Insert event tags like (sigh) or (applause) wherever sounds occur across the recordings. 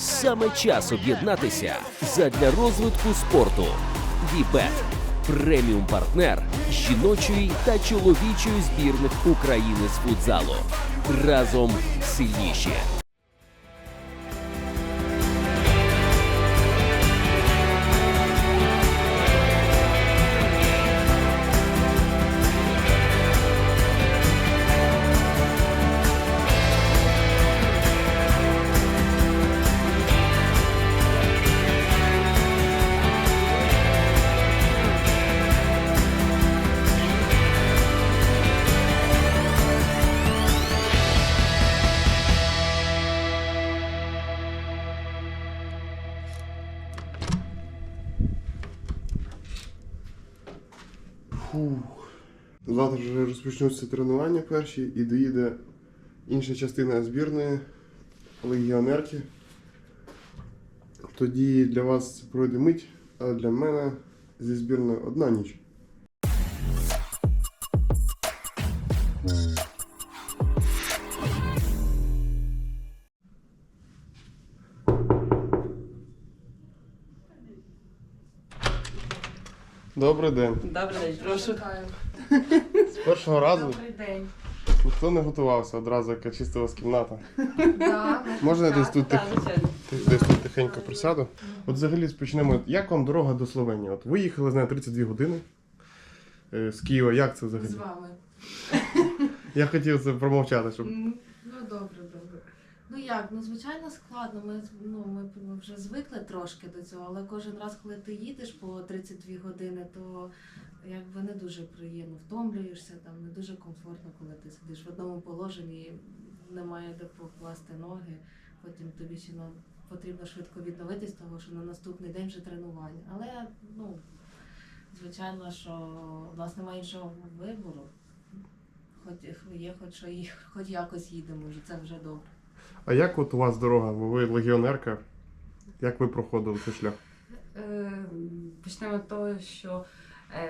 Саме час об'єднатися задля розвитку спорту. Вібет преміум партнер жіночої та чоловічої збірних України з футзалу. Разом сильніші. Завтра вже розпочнуться тренування перші і доїде інша частина збірної легіонерки. Тоді для вас це пройде мить, а для мене зі збірною одна ніч. Добрий день. Добрий день, прошу. З першого разу Добрий день. ніхто не готувався, одразу як очистилась кімната. Да, Можна я десь тут тих- десь тут тихенько присяду? От взагалі почнемо. Як вам дорога до Словенії? От ви їхали на 32 години е, з Києва. Як це взагалі? з вами. Я хотів це промовчати, щоб. Ну добре, добре. Ну як, ну звичайно складно. Ми, ну, ми вже звикли трошки до цього, але кожен раз, коли ти їдеш по 32 години, то якби не дуже приємно втомлюєшся, там не дуже комфортно, коли ти сидиш в одному положенні, немає де покласти ноги. Потім тобі ще ну, потрібно швидко відновитись, того що на наступний день вже тренування. Але ну, звичайно, що в нас немає іншого вибору. Хоч є, хоч і хоч якось їдемо, вже це вже добре. А як от у вас дорога? Бо ви легіонерка? Як ви проходили цей шлях? Е, Почнемо з того, що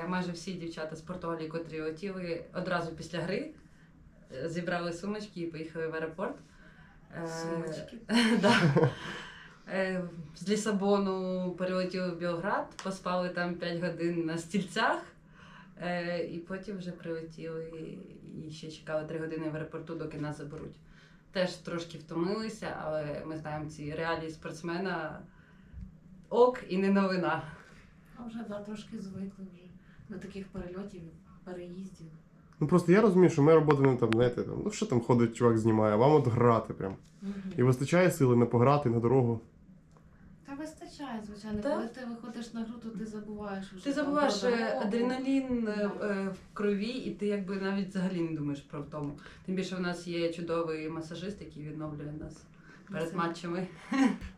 майже всі дівчата з Португалії, котрі летіли одразу після гри, е, зібрали сумочки і поїхали в аеропорт. Е, Сумочки. (laughs) (laughs) Е, З Лісабону перелетіли в Білград, поспали там 5 годин на стільцях, е, і потім вже прилетіли і ще чекали 3 години в аеропорту, доки нас заберуть. Теж трошки втомилися, але ми знаємо ці реалії спортсмена ок і не новина. А вже да, трошки звикли вже до таких перельотів, переїздів. Ну просто я розумію, що моя робота не там, знаєте, там, ну що там ходить, чувак знімає, а вам от грати прям. І вистачає сили не пограти на дорогу. Та вистачає, звичайно. Так. Коли ти виходиш на гру, то ти забуваєш вже. Ти забуваєш про е, дорогу. адреналін е, е, в крові, і ти якби навіть взагалі не думаєш про втому. Тим більше в нас є чудовий масажист, який відновлює нас перед Це- матчами.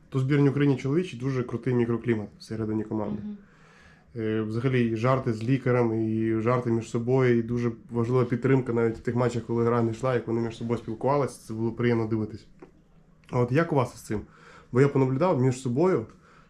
То збірні Україні чоловічі дуже крутий мікроклімат всередині команди. Мгм. Е, Взагалі жарти з лікарем, і жарти між собою, і дуже важлива підтримка навіть в тих матчах, коли гра не йшла, як вони між собою спілкувалися, це було приємно дивитись. А от як у вас з цим? Бо я понаблюдав між собою,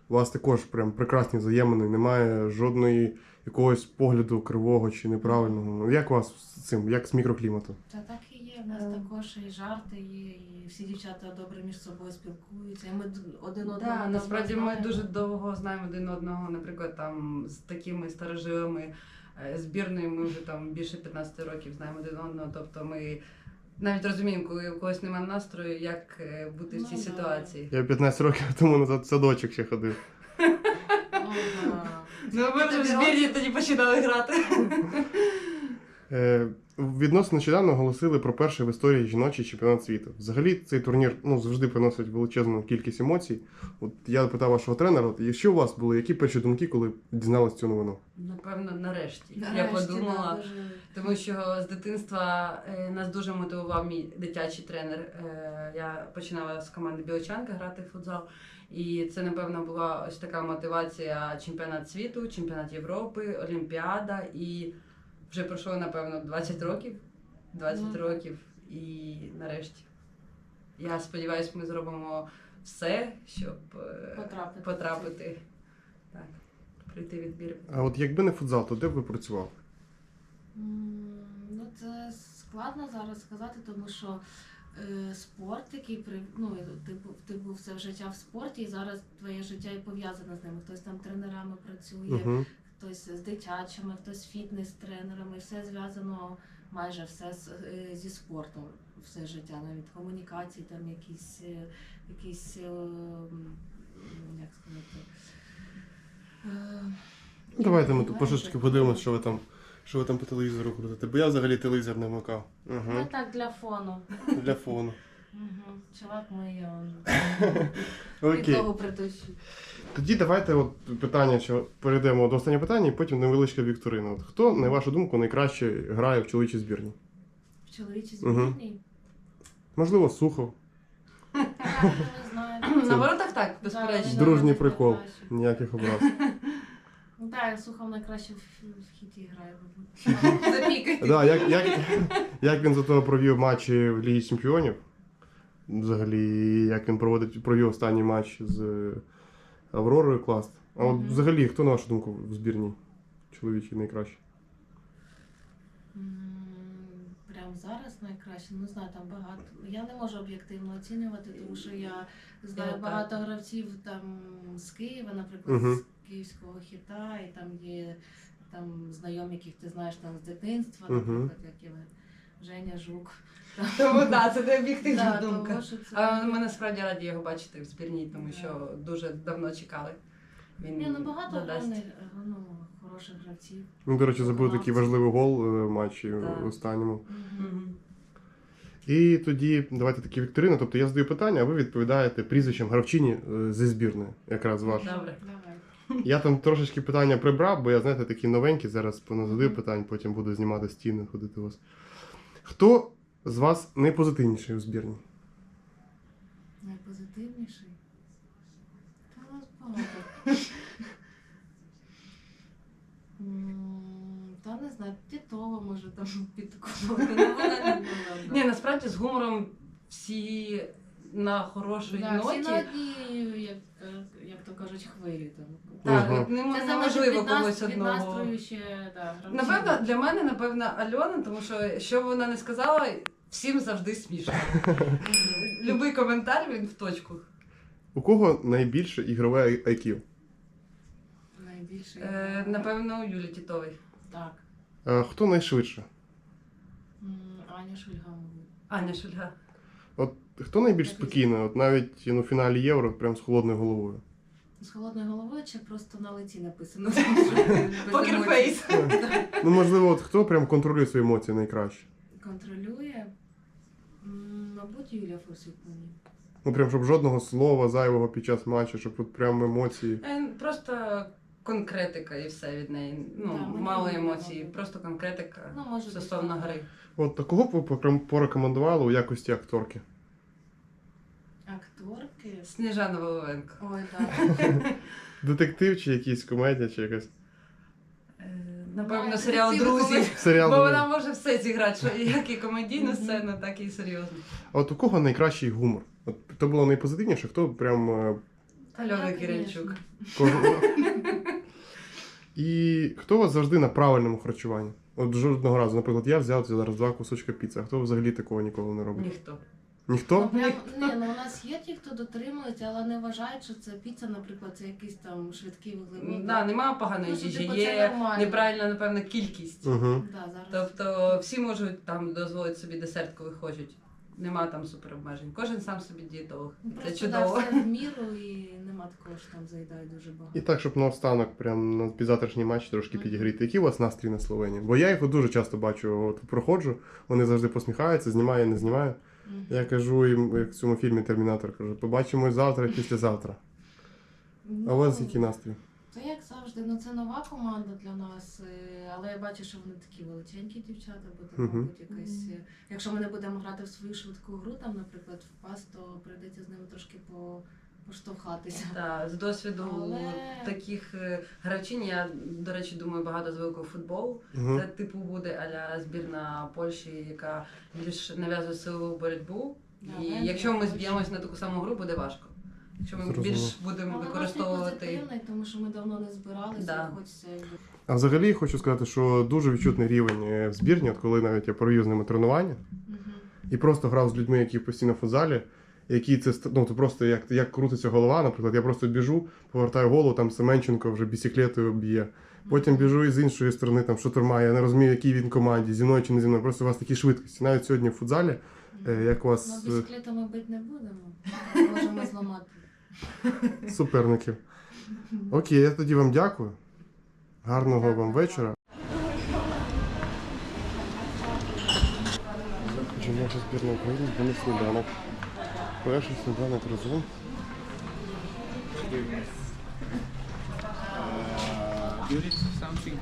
у вас також прям прекрасні взаємини, немає жодної якогось погляду кривого чи неправильного. Як у вас з цим? Як з мікрокліматом? Та так. В нас Е. також і жарти є, і всі дівчата добре між собою спілкуються. І ми один одного. Да, насправді ми знаємо. дуже довго знаємо один одного, наприклад, там з такими старожилами е, збірною ми вже там більше 15 років знаємо один одного. Тобто ми навіть розуміємо, коли у когось немає настрою, як е, бути в Ну цій да. ситуації. Я 15 років тому назад в садочок ще ходив. Ну, ми вже в збірні тоді починали грати. Е, Відносно нещодавно оголосили про перший в історії жіночий чемпіонат світу. Взагалі цей турнір ну, завжди приносить величезну кількість емоцій. От я питав вашого тренера, от, що у вас були, які перші думки, коли дізналися цю новину? Напевно, нарешті. Нарешті, Я да, подумала, дуже- тому що з дитинства е, нас дуже мотивував мій дитячий тренер. Е, Я починала з команди Білочанка грати в футзал. І це, напевно, була ось така мотивація чемпіонат світу, чемпіонат Європи, Олімпіада. І вже пройшло, напевно, 20 років. 20 Ну. років. І нарешті. Я сподіваюся, ми зробимо все, щоб е, Потрапити. потрапити. Так, прийти відбір. А от якби не футзал, то де б ви працював? М, Ну, це складно зараз сказати, тому що е, спорт, який при ну ти, бу- ти був все життя в спорті, і зараз твоє життя і пов'язане з ними. Хтось там тренерами працює, Угу. Хтось з дитячими, хтось фітнес-тренерами, все зв'язано майже все з, е, зі спортом, все життя, навіть комунікації, там якісь, е, якісь е, як сказати. Ну, Давайте ми пошечки подивимося, що ви там, що ви там по телевізору крутите. Бо я взагалі телевізор не вмикав. Ну Угу. так, для фону. Для фону. Угу. Чувак миє он. (laughs) Тоді давайте от питання, що перейдемо до останнього питання, і потім невеличка вікторина. От хто, на вашу думку, найкраще грає в чоловічій збірні? В чоловічій Мгм. збірній. Можливо, (laughs) Не знаю. На воротах так, безперечно. Дружній прикол. Ніяких образ. Ну так, Сухов найкраще в, в хіті грає. Запікати. Да, як, як, як він зато провів матчі в Лігі Чемпіонів? Взагалі, як він проводить, провів останній матч з Авророю клас. А от взагалі, хто на вашу думку в збірні чоловічій найкраще? Прямо зараз найкраще, не знаю, там багато. Я не можу об'єктивно оцінювати, тому що я знаю багато гравців там з Києва, наприклад, Мгм. з київського хіта, і там є там знайомі, яких ти знаєш там з дитинства, Мгм. наприклад, як є Женя Жук. (laughs) Тому так, це не об'єктивна Да, думка. того, що це- А ми насправді раді його бачити в збірній, тому що дуже давно чекали. Він Ні, ну багато додасть. гарних, ну, хороших гравців. Він, до речі, забув такий важливий гол е, в матчі Так. в останньому. Мгм. І тоді давайте такі вікторини. Тобто я задаю питання, а ви відповідаєте прізвищем гравчині е, зі збірної, якраз ваш. Добре. Давай. Я там трошечки питання прибрав, бо я, знаєте, такі новенькі, зараз поназадаю питань, потім буду знімати стіни, ходити у вас. Хто з вас найпозитивніший у збірні? Найпозитивніший. Та нас багато. Та не знаю, Тітова може там підколоти. Ні, насправді з гумором всі на хорошій Да, всі ноті. на одній, як, як то кажуть, хвилі. Там. Так, Мгм. от Це залежить неможливо від, нас, когось від одного. настрою ще, да, гравців. Напевно, для мене, напевно, Альона, тому що що б вона не сказала, всім завжди смішно. Любий коментар він в точку. У кого найбільше ігрове IQ? Найбільше. Е, напевно, у Юлі Тітової. Так. Е, Хто найшвидше? М, Аня Шульга, мабуть. Аня Шульга. От хто найбільш Так, спокійний? От навіть ну, в фіналі Євро, прям з холодною головою. З холодною головою чи просто на лиці написано? (laughs) Покерфейс. Ну, можливо, от хто прям контролює свої емоції найкраще? Контролює. М, Мабуть, Юлія Фурсюк мені. Ну, прям, щоб жодного слова зайвого під час матчу, щоб от прям емоції. Е, Просто конкретика і все від неї. Ну, Да, мені мало не емоцій, подобається. просто конкретика Ну, може стосовно бути, гри. От такого б ви покрем- порекомендували у якості акторки? Акторки. Сніжана Воловенко. Ой, так. (laughs) Детектив чи якийсь комедія, чи якась Е, Напевно, Ну, серіал Друзі. (laughs) серіал. Бо вона може все зіграти, що як і комедійну сцену, так і серйозну. А от у кого найкращий гумор? От хто було найпозитивніше, хто прям е, Альона Кирильчук. І хто у вас завжди на правильному харчуванні? От жодного разу, наприклад, я взяв зараз два кусочка піци, а хто взагалі такого ніколи не робить? Ніхто. Ніхто? Ну, прям, ні, ну (laughs) у нас є ті, хто дотримується, але не вважають, що це піца, наприклад, це якийсь там швидкий вуглевод. Да, немає поганої Ну, що, їжі, типу, це є нормально. неправильна, напевно, кількість. Угу. Да, зараз. Тобто всі можуть там дозволити собі десерт, коли хочуть. Нема там суперобмежень. Кожен сам собі дієтолог. Ну, Це Просто да, чудово. все в (laughs) міру і нема такого, що там заїдають дуже багато. І так, щоб наостанок, прям на підзавтрашній матч трошки Мгм. підігріти. Який у вас настрій на Словенії? Бо я їх от дуже часто бачу, от проходжу, вони завжди посміхаються, знімає, не знімає. Я кажу їм, як в цьому фільмі Термінатор, кажу, побачимо завтра, післязавтра. А у вас Ну, який настрій? Та як завжди, ну це нова команда для нас, е, але я бачу, що вони такі величенькі дівчата, бо Мгм. мабуть, якась. е, Якщо ми не будемо грати в свою швидку гру, там, наприклад, в пас, то прийдеться з ними трошки по... поштовхатися. Да, з досвіду Але- таких е, гравчинь, я, до речі, думаю, багато з великого футболу. Угу. Це типу буде аля збірна Польщі, яка більш нав'язує силову боротьбу. Да, І якщо ми зб'ємось на таку саму гру, буде важко. Якщо ми Зрозуміло. більш будемо Але використовувати. позитивний, тому що ми давно не збиралися, Да. хочеться А взагалі хочу сказати, що дуже відчутний рівень е, в збірні, от коли навіть я провів з ними тренування. Мгм. і просто грав з людьми, які постійно в футзалі, які це ну, це просто як, як крутиться голова, наприклад, я просто біжу, повертаю голову, там Семенченко вже бісіклетою б'є. Потім біжу і з іншої сторони, там шутурма, я не розумію, який він команді, зі мною чи не зі мною. Просто у вас такі швидкості. Навіть сьогодні в футзалі, е, як у Ну, вас е, біциклетами бити не будемо. Можемо зламати. суперників. Окей, я тоді вам дякую. Гарного вам вечора. Жіноча збірна України сніданок. Перший сніданок разом. Something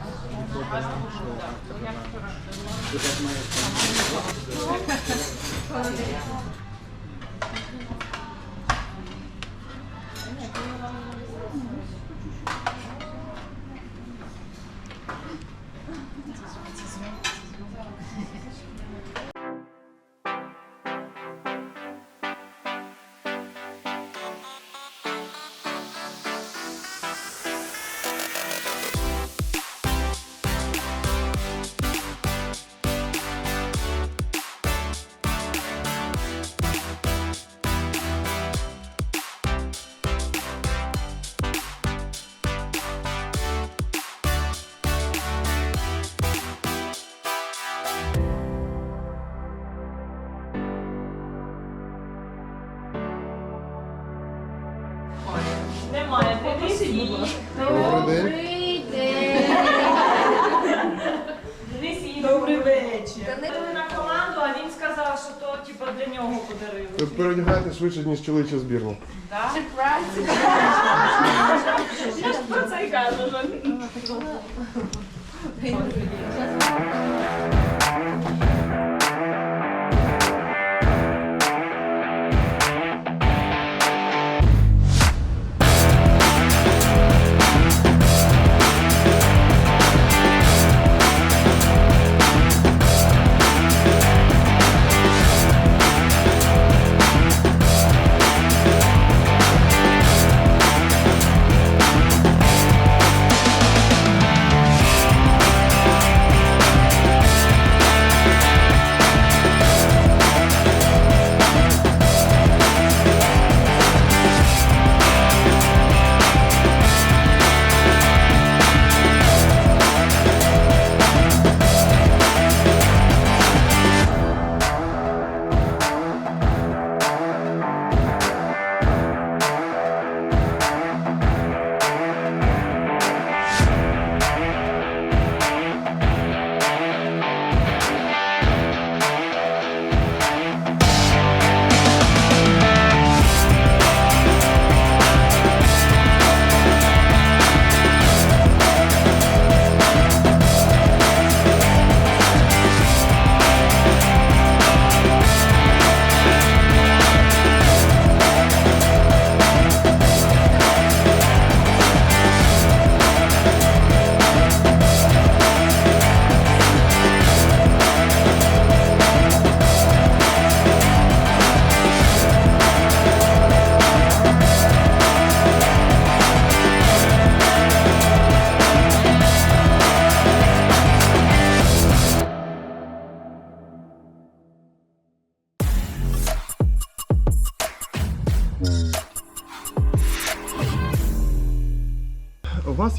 будь ласка. Добрий день. Добрий вечір. Ми на команду, а він сказав, що то типу, для нього Ви подарили. переодягаєте швидше, ніж чоловіча збірна. Да? Я ж про це й кажу.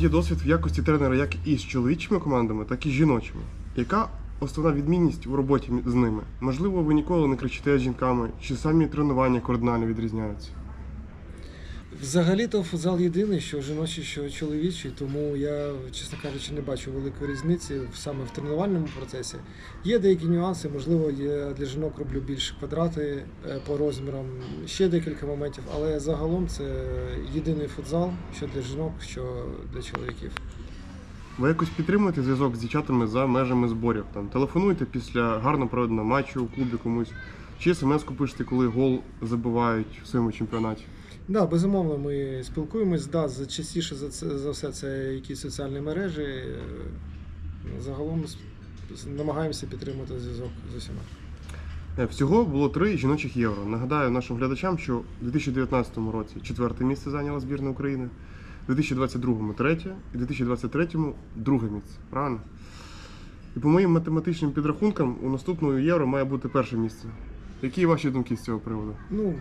Є досвід в якості тренера як із чоловічими командами, так і жіночими. Яка основна відмінність у роботі з ними? Можливо, ви ніколи не кричите жінками, чи самі тренування кардинально відрізняються? Взагалі-то футзал єдиний, що жіночий, що чоловічий, тому я, чесно кажучи, не бачу великої різниці саме в тренувальному процесі. Є деякі нюанси, можливо, я для жінок роблю більш квадрати е, по розмірам, ще декілька моментів, але загалом це єдиний футзал, що для жінок, що для чоловіків. Ви якось підтримуєте зв'язок з дівчатами за межами зборів? Там телефонуєте після гарно проведеного матчу у клубі комусь, чи смс-ку пишете, коли гол забивають в своєму чемпіонаті? Да, безумовно, ми спілкуємось. Да, частіше за це за все це якісь соціальні мережі. Е, Загалом намагаємося підтримувати зв'язок з усіма. Е, Всього було три жіночих євро. Нагадаю нашим глядачам, що у 2019 році четверте місце зайняла збірна України, у 2022 третє і у 2023 друге місце. Правильно? І по моїм математичним підрахункам, у наступному євро має бути перше місце. Які ваші думки з цього приводу? Ну,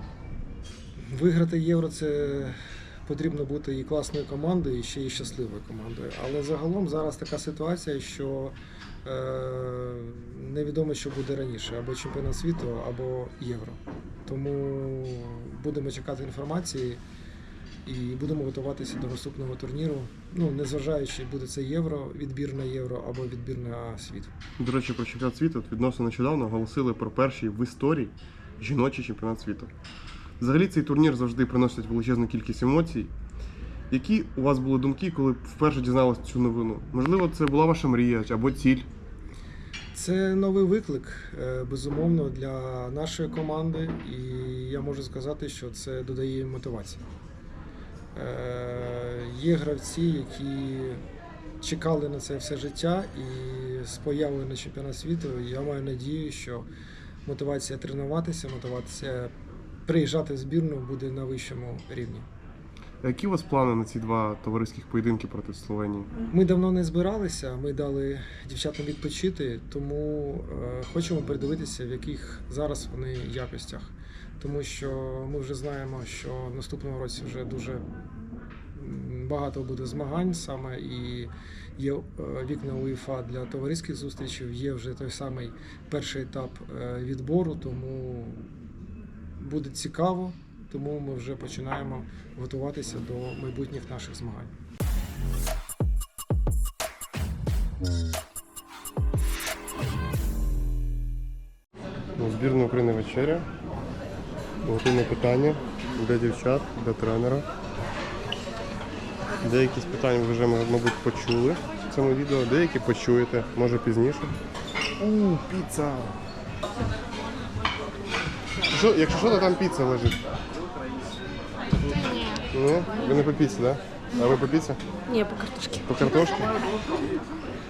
виграти євро це потрібно бути і класною командою, і ще й щасливою командою. Але загалом зараз така ситуація, що е, невідомо, що буде раніше, або чемпіонат світу, або євро. Тому будемо чекати інформації і будемо готуватися до наступного турніру. Ну, незважаючи, буде це євро, відбір на євро або відбір на світ. До речі, про чемпіонат світу відносно нещодавно оголосили про перший в історії жіночий чемпіонат світу. Взагалі цей турнір завжди приносить величезну кількість емоцій. Які у вас були думки, коли вперше дізналися цю новину? Можливо, це була ваша мрія або ціль? Це новий виклик, е, безумовно, для нашої команди, і я можу сказати, що це додає мотивації. Е, Є гравці, які чекали на це все життя, і з появою на чемпіонат світу я маю надію, що мотивація тренуватися, мотивація приїжджати в збірну буде на вищому рівні. Які у вас плани на ці два товариських поєдинки проти Словенії? Ми давно не збиралися, ми дали дівчатам відпочити, тому е, хочемо передивитися, в яких зараз вони якостях. Тому що ми вже знаємо, що в наступному році вже дуже багато буде змагань саме і є е, вікна УЄФА для товариських зустрічей, є вже той самий перший етап е, відбору, тому буде цікаво, тому ми вже починаємо готуватися до майбутніх наших змагань. У збірної України вечеря. Готуємо питання для дівчат, для тренера. Деякі з питань ви вже, мабуть, почули в цьому відео, деякі почуєте, може пізніше. У, піца! Що, якщо що, то там піца лежить. Ні. Ви не по піці, так? Да? А ви по піці? Ні, по картошці. По картошці?